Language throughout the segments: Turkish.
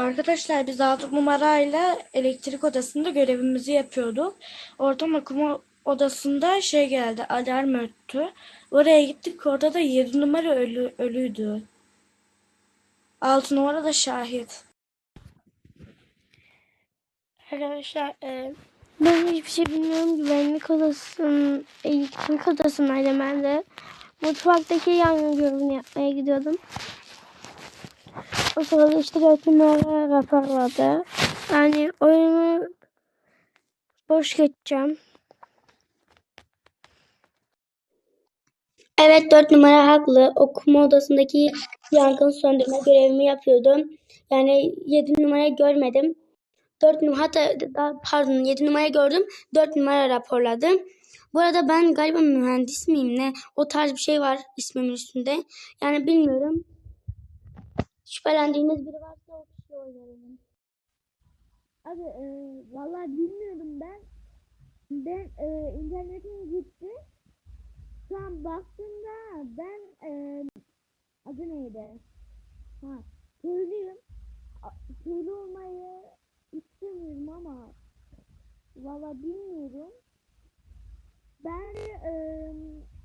Arkadaşlar biz 6 numarayla elektrik odasında görevimizi yapıyorduk. Ortam okuma odasında şey geldi, alarm öttü. Oraya gittik, orada da 7 numara ölü, ölüydü. 6 numara da şahit. Arkadaşlar e, ben hiçbir şey bilmiyorum. Güvenlik odasının, elektrik odasındaydım ben de. Mutfaktaki yangın görevini yapmaya gidiyordum. O sırada işte dört numara raporladı. Yani oyunu boş geçeceğim. Evet 4 numara haklı. Okuma odasındaki yangın söndürme görevimi yapıyordum. Yani 7 numarayı görmedim. 4 numara hatta pardon 7 numarayı gördüm. 4 numara raporladım. Bu arada ben galiba mühendis miyim ne? O tarz bir şey var ismimin üstünde. Yani bilmiyorum. Şüphelendiğiniz biri varsa o kişiye oy verelim. Abi e, vallahi bilmiyorum ben. Ben e, internetim gitti. Şu an baktığımda ben e, adı neydi? Ha, köylüyüm. Köylü olmayı istemiyorum ama vallahi bilmiyorum. Ben e,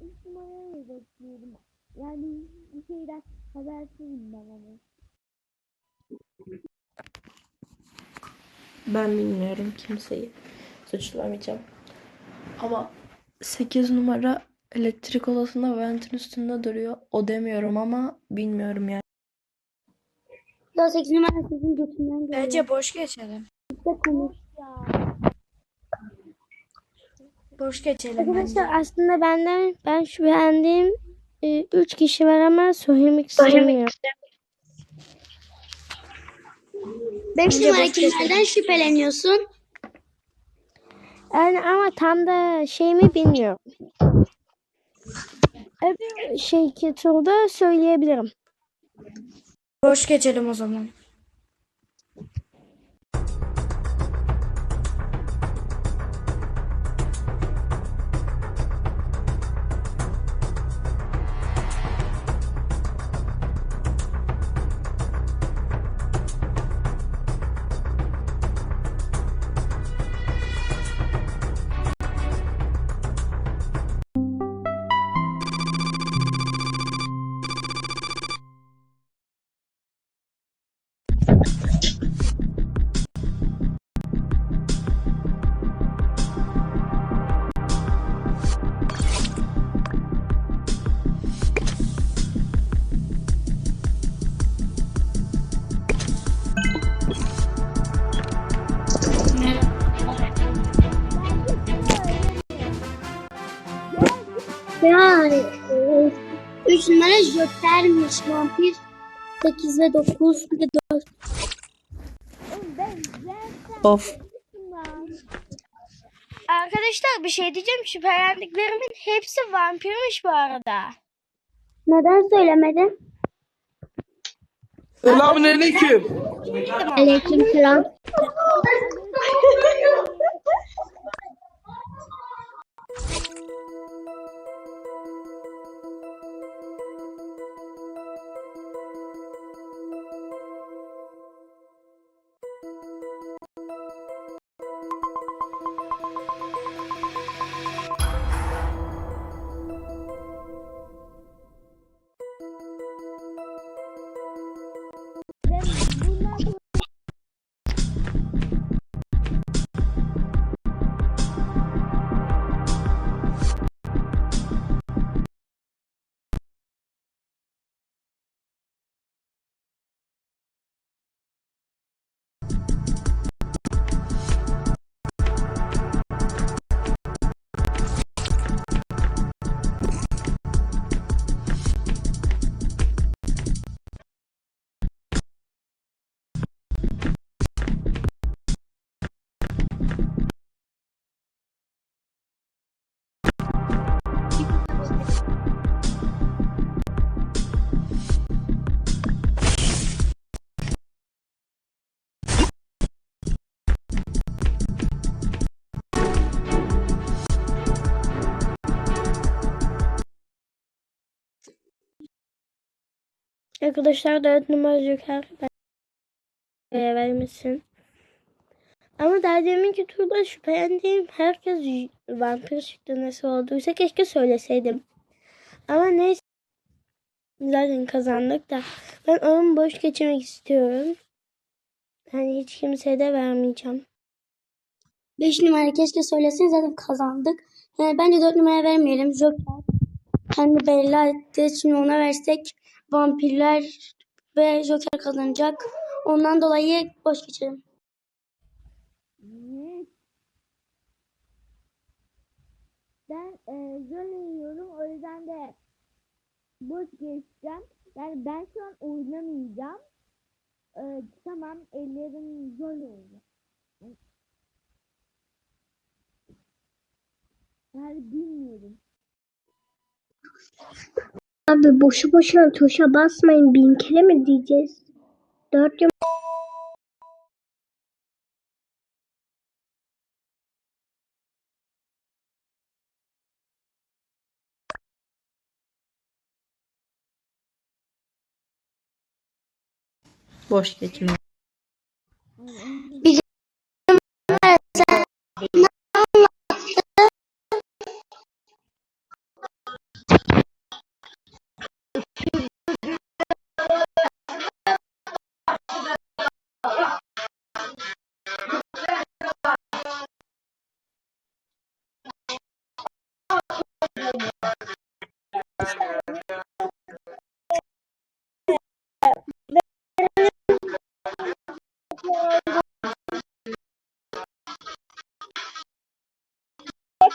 üç numarayı bekliyorum. Yani bir şeyden habersizim ben ama. Ben bilmiyorum kimseyi. Suçlamayacağım. Ama 8 numara elektrik odasında ventin üstünde duruyor. O demiyorum ama bilmiyorum yani. Ya 8 numara sizin götünden geliyor. Bence boş geçelim. İşte konuş. Boş geçelim bence. Arkadaşlar aslında benden ben şüphelendiğim 3 kişi var ama söylemek istemiyorum. 5 Bence numara kimlerden şüpheleniyorsun? Yani ama tam da şeyimi bilmiyorum. Öbür şey turda söyleyebilirim. Boş geçelim o zaman. Yani 3 numara Joker'miş vampir. 8 ve 9 bir de 4. Of. Arkadaşlar bir şey diyeceğim. Şüphelendiklerimin hepsi vampirmiş bu arada. Neden söylemedin? Selamünaleyküm. Aleyküm selam. Arkadaşlar dört numara Joker ben vermesin. Ama daha deminki turda şüphelendiğim herkes vampir çıktı nasıl olduysa keşke söyleseydim. Ama neyse. Zaten kazandık da. Ben oyun boş geçirmek istiyorum. Hani hiç kimseye de vermeyeceğim. 5 numara keşke söylesin zaten kazandık. Yani bence 4 numara vermeyelim. Joker kendi belli etti. Şimdi ona versek vampirler ve Joker kazanacak. Ondan dolayı boş geçelim. Ben e, yiyorum. O yüzden de boş geçeceğim. Yani ben şu an oynamayacağım. E, tamam ellerim Zölle oldu. Yani bilmiyorum. Abi boşu boşuna tuşa basmayın bin kere mi diyeceğiz? Dört yum Boş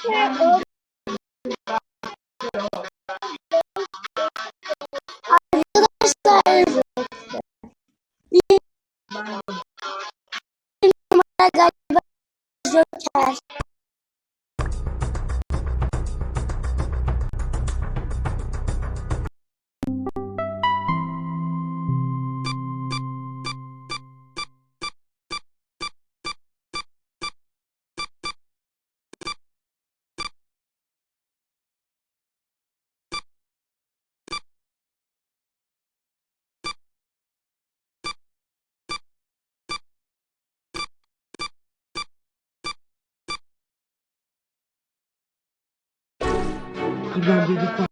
geçme. Galiba grande do